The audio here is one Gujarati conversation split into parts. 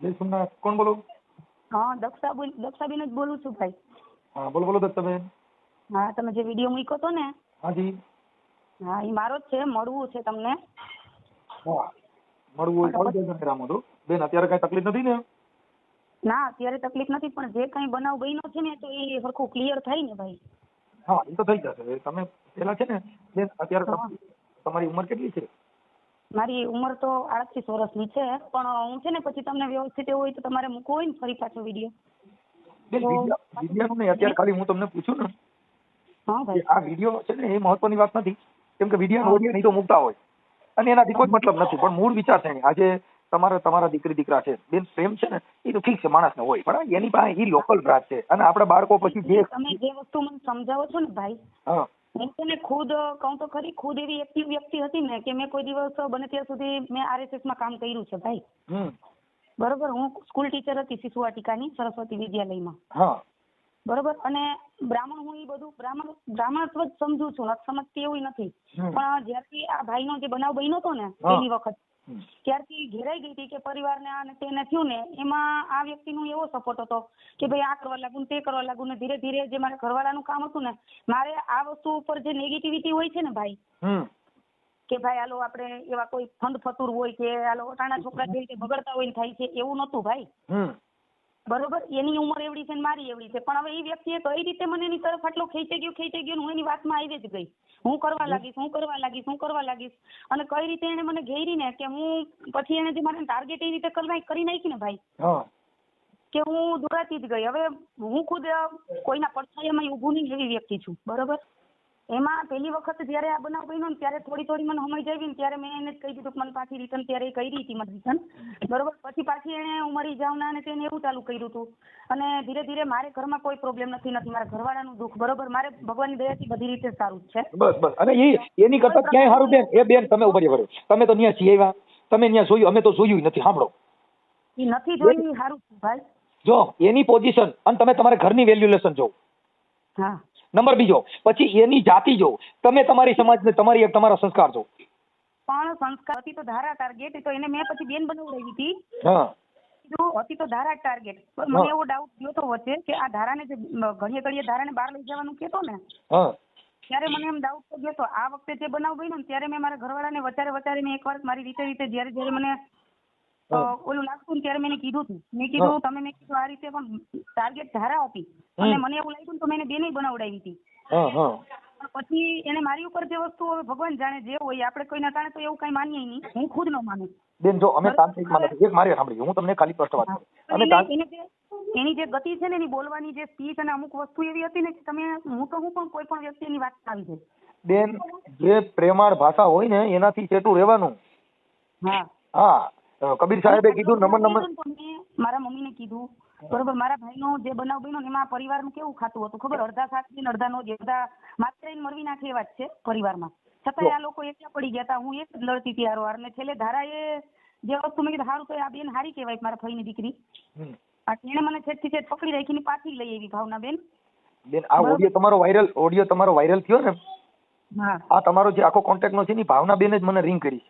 જય સોમનાથ. કોણ બોલો? હા દક્ષા દક્ષાબેન જ બોલું છું ભાઈ. હા બોલો બોલો દત્તાબેન હા તમે જે વીડિયો મૂક્યો હતો ને? હાજી. હા એ મારો જ છે મળવું છે તમને. હા મળવું હોય જશે રામો તો બેન અત્યારે કઈ તકલીફ નથી ને? ના અત્યારે તકલીફ નથી પણ જે કઈ બનાવ બન્યો છે ને તો એ સરખું ક્લિયર થાય ને ભાઈ. હા એ તો થઈ જશે. તમે પેલા છે ને બેન અત્યારે. તમારી ઉંમર કેટલી છે? મારી ઉંમર તો આડત્રીસ વર્ષની છે પણ હું છે ને પછી તમને વ્યવસ્થિત એવું હોય તો તમારે મૂકવો હોય ને ફરી પાછો વીડિયો. નહીં અત્યારે ખાલી હું તમને પૂછું ને હા ભાઈ. આ વીડિયો છે ને એ મહત્વની વાત નથી. કેમ કે વીડિયો ઓડિયો નહીં તો મૂકતા હોય. અને એનાથી કોઈ મતલબ નથી પણ મૂળ વિચાર છે આજે તમારા તમારા દીકરી દીકરા છે બેન પ્રેમ છે ને એ તો ઠીક છે માણસને હોય પણ એની પાસે એ લોકલ બ્રાન્ચ છે. અને આપણા બાળકો પછી જે તમે જે વસ્તુ મને સમજાવો છો ને ભાઈ હા. હું છે ને ખુદ કહું તો ખરી ખુદ એવી એક્ટિવ વ્યક્તિ હતી ને કે મેં કોઈ દિવસ બને ત્યાં સુધી મેં આરએસએસમાં કામ કર્યું છે ભાઈ. બરોબર? હું સ્કૂલ ટીચર હતી શિશુ વાટિકાની સરસ્વતી વિદ્યાલયમાં. બરોબર? અને બ્રાહ્મણ હું એ બધું બ્રાહ્મણ બ્રાહ્મણત્વ જ સમજુ છું સમજતી એવું નથી. પણ જ્યારથી આ ભાઈનો જે બનાવ બન્યો હતો ને એની વખત. ત્યારથી ઘેરાઈ ગઈ હતી કે પરિવારને આ તેને થયું ને એમાં આ વ્યક્તિનો એવો સપોર્ટ હતો કે ભાઈ આ કરવા લાગુ ને તે કરવા લાગુ ને ધીરે ધીરે જે મારે ઘરવાળાનું કામ હતું ને મારે આ વસ્તુ ઉપર જે નેગેટિવિટી હોય છે ને ભાઈ કે ભાઈ હાલો આપણે એવા કોઈ ફંડ ફતુર હોય કે હાલો અટાણા છોકરા જે રીતે બગડતા હોય ને થાય છે એવું નહોતું ભાઈ. બરોબર? એની ઉંમર એવડી છે ને મારી એવડી છે. પણ હવે એ વ્યક્તિએ કઈ રીતે મને એની તરફ આટલો ખેંચી ગયો ખેંચી ગયો હું એની વાતમાં આવી જ ગઈ. હું કરવા લાગીશ હું કરવા લાગીશ હું કરવા લાગીશ. અને કઈ રીતે એને મને ઘેરી ને કે હું પછી એને જે મારે ટાર્ગેટ એ રીતે કરી કરી નાખી ને ભાઈ? કે હું દોરાતી જ ગઈ. હવે હું ખુદ કોઈના પડછાયામાં ઊભું નહીં એવી વ્યક્તિ છું. બરોબર? એમાં પહેલી વખત જ્યારે આ બનાવ બન્યો ને ત્યારે થોડી થોડી મને સમજ આવી ને ત્યારે મેં એને જ કહી દીધું કે મને પાછી રિટર્ન ત્યારે એ કરી હતી મને રિટર્ન બરોબર? પછી પાછી એને હું મરી જાઉં ના તેને એવું ચાલુ કર્યું હતું. અને ધીરે ધીરે મારે ઘરમાં કોઈ પ્રોબ્લેમ નથી નથી. મારા ઘરવાળાનું દુઃખ બરોબર? મારે ભગવાનની દયાથી બધી રીતે સારું જ છે. બસ બસ. અને એ એની કરતા ક્યાંય સારું બેન? એ બેન તમે ઉભરી ભરો તમે તો ત્યાં છીએ તમે ત્યાં જોયું અમે તો જોયું નથી. સાંભળો. એ નથી જોયું સારું ભાઈ. જો એની પોઝિશન અને તમે તમારા ઘરની વેલ્યુલેશન જોવો. હા. નંબર બીજો પછી એની જાતિ જો તમે તમારી સમાજને તમારી તમારા સંસ્કાર જો. પણ સંસ્કાર હતી તો ધારા ટાર્ગેટ તો એને મેં પછી બેન બનાવડાવી હતી. હા. હતી તો ધારા ટાર્ગેટ મને એવો ડાઉટ થયો તો વચ્ચે કે આ ધારાને જે ઘડીએ ઘડીએ ધારાને બહાર લઈ જવાનું કહેતો ને? હા. ત્યારે મને એમ ડાઉટ તો ગયો તો આ વખતે જે બનાવ બન્યો ને ત્યારે મેં મારા ઘરવાળાને વચારે વચારે મેં એકવાર મારી રીતે રીતે જ્યારે જ્યારે મને. ઓલું લાગતું ને ત્યારે મેં કીધું હતું મેં કીધું તમે મેં કીધું આ રીતે પણ ટાર્ગેટ ધારા હતી અને મને એવું લાગ્યું તો મેં બેને બનાવડાવી હતી. પછી એને મારી ઉપર જે વસ્તુ હવે ભગવાન જાણે જે હોય આપણે કોઈના કારણે તો એવું કઈ માનીએ નહીં. હું ખુદ ન માનું. બેન જો અમે તાંત્રિકમાં નથી એક મારી સાંભળી. હું તમને ખાલી પ્રશ્ન વાત અમે એને- તાંત્રિક જે ગતિ છે ને એની બોલવાની જે સ્પીચ અને અમુક વસ્તુ એવી હતી ને કે તમે હું તો હું પણ કોઈ પણ વ્યક્તિ એની વાત આવી છે. બેન જે પ્રેમાળ ભાષા હોય ને એનાથી ચેટું રહેવાનું? હા. હા. કબીર સાહેબે કીધું નમન નમન મારા મમ્મીને કીધું. બરોબર મારા ભાઈનો જે બનાવ બન્યો ને એમાં પરિવારનું કેવું ખાતું હતું ખબર? અડધા સાચી ને અડધા નો જ અડધા માત્ર મરવી નાખે એવા જ છે પરિવારમાં. છતાં આ લોકો એકલા પડી ગયા હતા હું એક જ લડતી હતી હારોહાર. ને છેલ્લે ધારાએ જે વસ્તુ મેં કીધું સારું તો આ બેન હારી કહેવાય મારા ભાઈની દીકરી. એને મને છેટથી છેટ પકડી રાખીને પાછી લઈ આવી ભાવના બેન. બેન આ ઓડિયો તમારો વાયરલ ઓડિયો તમારો વાયરલ થયો ને? હા. આ તમારો જે આખો કોન્ટેક્ટ નો છે ને ભાવના બેન જ મને રિંગ કરી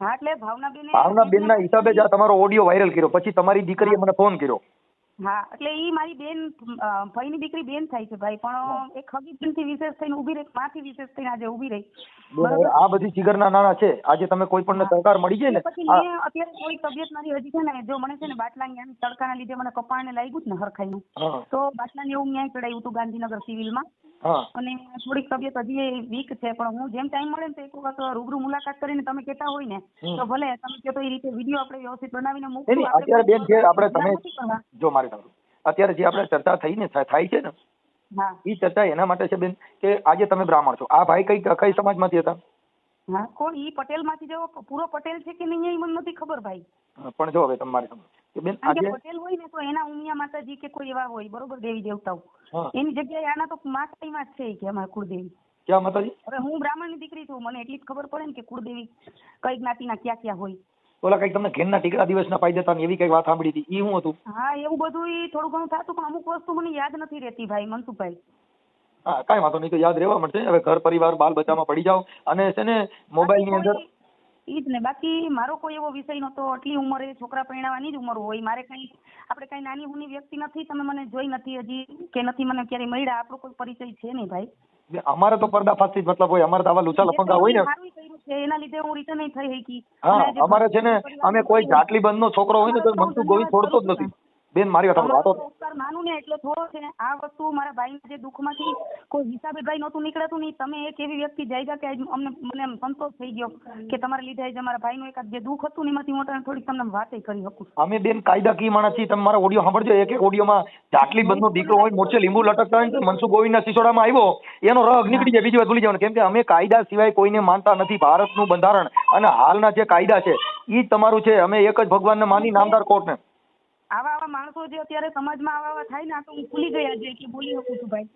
હા એટલે ભાવના બેન ભાવના બેન ના હિસાબે જ આ તમારો ઓડિયો વાયરલ કર્યો. પછી તમારી દીકરીએ મને ફોન કર્યો. હા એટલે ઈ મારી બેન ભાઈની દીકરી બેન થાય છે ભાઈ પણ એક હગી થી વિશેષ થઈને ઊભી રહી માથી વિશેષ થઈને આજે ઊભી રહી. આ બધી જીગરના નાના છે. આજે તમે કોઈ પણ સરકાર મળી જાય ને પછી મેં અત્યારે કોઈ તબિયત મારી હજી છે ને જો મને છે ને બાટલાની એમ તડકાના લીધે મને કપાળને લાગ્યું જ ને હરખાઈનું તો બાટલાને એવું ન્યાય ચડાવ્યું હતું ગાંધીનગર સિવિલમાં. અને થોડીક તબિયત હજી વીક છે પણ હું જેમ ટાઈમ મળે ને તો એક વખત રૂબરૂ મુલાકાત કરીને તમે કહેતા હોય ને તો ભલે તમે કહેતો એ રીતે વીડિયો આપણે વ્યવસ્થિત બનાવીને મૂકશું અત્યારે બેન આપણે તમે જો મારે. અત્યારે જે આપણે ચર્ચા થઈ ને થાય છે ને એ ચર્ચા એના માટે છે બેન કે આજે તમે બ્રાહ્મણ છો. આ ભાઈ કઈ કઈ સમાજમાંથી હતા? કોણ? ઈ પટેલમાંથી જેવો પૂરો પટેલ છે કે નહીં એ મને નથી ખબર ભાઈ. પણ જો હવે તમારે કે બેન આજે પટેલ હોય ને તો એના ઉમિયા માતાજી કે કોઈ એવા હોય બરોબર દેવી દેવતાઓ. એની જગ્યાએ આના તો માતાજીમાં જ છે કે અમારા કુળદેવી. ક્યાં માતાજી? હવે હું બ્રાહ્મણની દીકરી છું મને એટલી જ ખબર પડે ને કે કુળદેવી કઈ જ્ઞાતિના ક્યાં ક્યાં હોય. ઓલા કંઈક તમને ઘેરના ટીકડા દિવસના પાઈ દેતા એવી કંઈક વાત સાંભળી હતી. ઈ શું હતું? હા એવું બધું ઈ થોડું ઘણું થતું પણ અમુક વસ્તુ મને યાદ નથી રહેતી ભાઈ મનસુખભાઈ. હા કાંઈ વાંધો નહીં તો યાદ રહેવા મળશે. હવે ઘર પરિવાર બાલ બચ્ચામાં પડી જાવ અને છે ને મોબાઈલની અંદર ઈ જ ને બાકી મારો કોઈ એવો વિષય નહોતો. આટલી ઉંમરે છોકરા પરણાવવાની જ ઉંમર હોય. મારે કઈ આપણે કઈ નાની હુની વ્યક્તિ નથી તમે મને જોઈ નથી હજી કે નથી મને ક્યારેય મળ્યા. આપણો કોઈ પરિચય છે નહીં ભાઈ. અમારે તો પર્દાફાશથી જ મતલબ હોય અમારે તો આવા લુચા લફંગા હોય ને. એના લીધે હું રિટર્ન થઈ શકી. હા અમારે છે ને અમે કોઈ જાટલી બંધ નો છોકરો હોય ને તો મનસુખ ગોહિલ છોડતો જ નથી. બેન મારી વાત માનું ને એટલો થોડો છે. આ વસ્તુ મારા ભાઈ જે દુઃખમાંથી કોઈ હિસાબે ભાઈ નહોતું નીકળતું નહીં તમે એક એવી વ્યક્તિ જાય કે અમને મને સંતોષ થઈ ગયો કે તમારા લીધે આજે મારા ભાઈનું એકાદ જે દુઃખ હતું ને એમાંથી હું તમને થોડીક તમને વાત કરી શકું અમે બેન કાયદાકીય માણસ છીએ તમે મારા ઓડિયો સાંભળજો. એક એક ઓડિયોમાં જાટલી બંધનો દીકરો હોય મોરચે લીંબુ લટકતા હોય ને મનસુખ ગોવિંદના સિસોડામાં આવ્યો. એનો રગ નીકળી જાય બીજી વાત ભૂલી જવાનું. કેમ કે અમે કાયદા સિવાય કોઈને માનતા નથી. ભારતનું બંધારણ અને હાલના જે કાયદા છે એ જ તમારું છે. અમે એક જ ભગવાનને માની નામદાર કોર્ટને. આવા આવા માણસો જે અત્યારે સમાજમાં આવા આવા થાય ને આ તો હું ભૂલી ગયા છે કે બોલી શકું છું ભાઈ.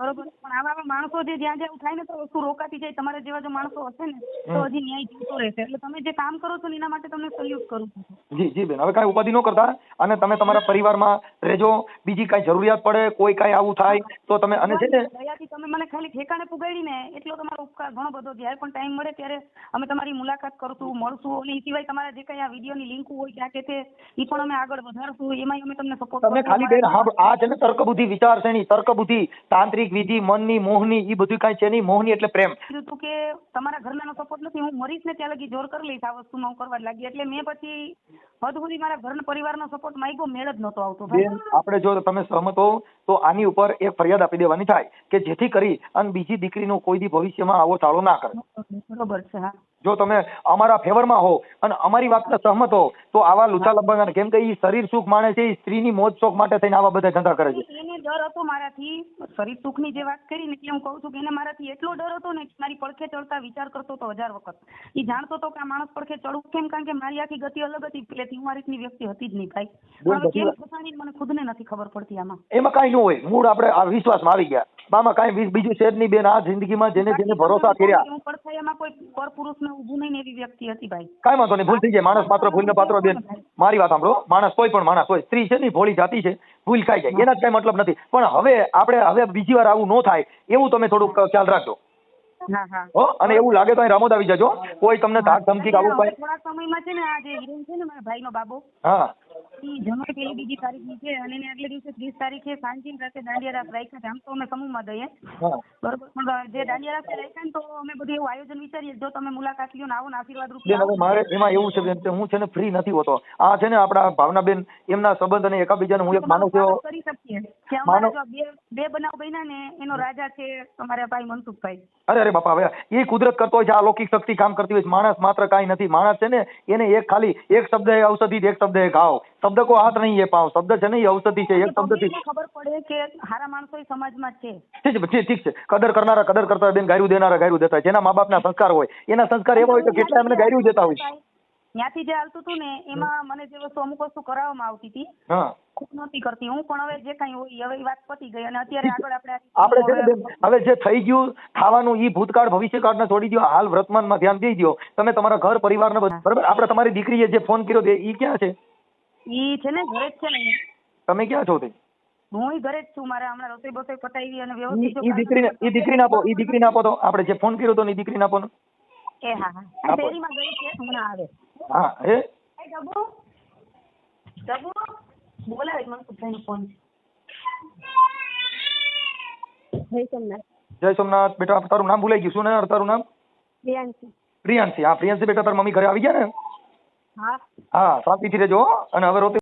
બરોબર? પણ આવા આવા માણસો જે જ્યાં જ્યાં થાય ને તો વસ્તુ રોકાતી જાય. તમારા જેવા જો માણસો હશે ને તો હજી ન્યાય જોતો રહેશે. એટલે તમે જે કામ કરો છો એના માટે તમને સહયોગ કરું છું જી જી બેન. હવે કાંઈ ઉપાધિ ન કરતા. અને તમે તમારા પરિવારમાં રહેજો. બીજી કાંઈ જરૂરિયાત પડે કોઈ કાંઈ આવું થાય તો તમે અને છે ને દયાથી તમે મને ખાલી ઠેકાણે પુગાડી ને એટલો તમારો ઉપકાર ઘણો બધો જ્યારે પણ ટાઈમ મળે ત્યારે અમે તમારી મુલાકાત કરશું મળશું. અને એ સિવાય તમારા જે કઈ આ વિડીયોની લિંક હોય ક્યાં કે તે એ પણ અમે આગળ વધારશું. એમાંય અમે તમને સપોર્ટ તમે ખાલી બેન હા આ છે ને તર્ક બુદ્ધિ વિચારસરણી તર્ક બુદ્ધિ તાંત્રિક વિધિ મનની મોહની એ બધું કાંઈ છે નહીં મોહની એટલે પ્રેમ. કીધું કે તમારા ઘરનાનો સપોર્ટ નથી હું મરીશ ને ત્યાં લગી જોર કરી લઈશ આ વસ્તુમાં હું કરવા લાગી એટલે મેં પછી હદ સુધી મારા ઘર પરિવારનો સપોર્ટ માંગ્યો મેળ જ નહોતો આવતો બેન આપણે જો તમે સહમત હો તો આની ઉપર એક ફરિયાદ આપી દેવાની થાય કે જેથી કરી અને બીજી દીકરીનો કોઈ દી ભવિષ્યમાં આવો તાળો ના કરે. બરોબર છે હા. જો તમે અમારા ફેવરમાં હો અને અમારી વાતને સહમત હો તો આવા લુચા લંબાણ કેમ કે એ શરીર સુખ માણે છે એ સ્ત્રીની મોજ શોખ માટે થઈને આવા બધા ધંધા કરે છે. એને ડર હતો મારાથી. શરીર સુખની જે વાત કરી ને એટલે હું કહું છું કે એને મારાથી એટલો ડર હતો ને કે મારી પડખે ચડતા વિચાર કરતો હતો હજાર વખત. એ જાણતો હતો કે આ માણસ પડખે ચડવું કેમ? કારણ કે મારી આખી ગતિ અલગ હતી પહેલેથી. હું આ રીતની વ્યક્તિ હતી જ નહીં ભાઈ. હવે કેમ. ફસાણી મને ખુદને નથી ખબર પડતી આમાં. એમાં કાંઈ ન હોય. મૂળ આપણે આ વિશ્વાસમાં આવી ગયા. આમાં કાંઈ વીસ- બીજું છે જ નહીં બેન આ જિંદગીમાં જેને જેને ભરોસા કર્યા. હું એમાં કોઈ પર પુરુષને ઊભું નહીં એવી વ્યક્તિ હતી ભાઈ. કાંઈ વાંધો નહીં ભૂલ થઈ જાય. માણસ માત્ર ભૂલને પાત્ર બેન. મારી વાત સાંભળો. માણસ કોઈ પણ માણસ હોય સ્ત્રી છે ને ભોળી જાતિ છે ભૂલ ખાઈ જાય. એના જ કાંઈ મતલબ નથી. પણ હવે આપણે હવે બીજી વાર આવું ન થાય એવું તમે થોડુંક ખ્યાલ રાખજો. હા અને એવું લાગે તો અહીં રામોદ આવી જજો. કોઈ તમને ધાક ધમકી આવું હવે થોડા સમયમાં છે ને આ જે હિરોઈન છે ને મારા ભાઈનો બાબો હા. ઈ જનોઈ પેલી બીજી તારીખની છે અને એને આગલે દિવસે ત્રીસ તારીખે સાંજની રાતે દાંડિયા રાસ રાખ્યા છે. આમ તો અમે સમૂહમાં દઈએ બરોબર પણ જે દાંડિયા રાસ રાખ્યા ને તો અમે બધું એવું આયોજન વિચારીએ. જો તમે મુલાકાત લ્યો ને આવો ને આશીર્વાદ રૂપ હવે મારે એમાં એવું છે બેન કે હું છે ને ફ્રી નથી હોતો. આ છે ને આપણા ભાવનાબેન એમના સંબંધ અને એકાબીજાને હું એક માનું છું. કરી શકીએ. કે અમારા બે બે બનાવ બન્યા ને એનો રાજા છે તમારા ભાઈ મનસુખભાઈ. અરે અરે બાપા હવે એ કુદરત કરતો હોય છે આ લૌકિક શક્તિ કામ કરતી હોય છે. માણસ માત્ર કાંઈ નથી. માણસ છે ને એને એક ખાલી એક શબ્દ એ ઔષધિ એક શબ્દ એ ઘાવ. શબ્દ કો હાથ નહીં એ પાવ. શબ્દ છે ને એ ઔષધિ છે એક શબ્દથી. ખબર પડે કે હારા માણસો સમાજમાં છે. ઠીક છે ઠીક છે. કદર કરનારા કદર કરતા બેન ગાયરું દેનારા ગાયરું દેતા હોય. જેના મા બાપના સંસ્કાર હોય એના સંસ્કાર એવા હોય તો કેટલા એમને ગાયરું દેતા હોય ત્યાંથી જે હાલતું હતું ને એમાં મને જે વસ્તુ અમુક વસ્તુ કરાવવામાં આવતી હતી ખૂબ નહોતી કરતી હું પણ હવે જે કઈ હોય હવે વાત પતી ગઈ અને અત્યારે આગળ આપણે આપણે છે ને બેન હવે જે થઈ ગયું ખાવાનું ઈ ભૂતકાળ ભવિષ્યકાળને છોડી દો હાલ વર્તમાનમાં ધ્યાન દઈ દો તમે તમારા ઘર પરિવારને બધું બરાબર? આપણે તમારી દીકરીએ જે ફોન કર્યો તે ઈ ક્યાં છે? ઈ છે ને ઘરે જ છે ને. તમે ક્યાં છો તે? હું ઘરે જ છું મારે હમણાં રસોઈ બસોઈ પતાવી અને ઈ વ્યવસ્થિત ઈ દીકરીને ઈ દીકરીને આપો ઈ દીકરીને આપો તો આપણે જે ફોન કર્યો તો ને ઈ દીકરીને આપો ને. એ હા હા આપો. શેરીમાં ગઈ છે હમણાં આવે હા હે એ ડબ્બુ ડબ્બુ બોલાવે છે મનસુખભાઈનો ફોન જય સોમનાથ જય સોમનાથ બેટા તારું નામ ભૂલાઈ ગયું શું ને તારું નામ? પ્રિયાંશી પ્રિયાંશી હા પ્રિયાંશી બેટા તારા મમ્મી ઘરે આવી ગયા ને? હા. હા શાંતિથી રહેજો હો. અને હવે રોતી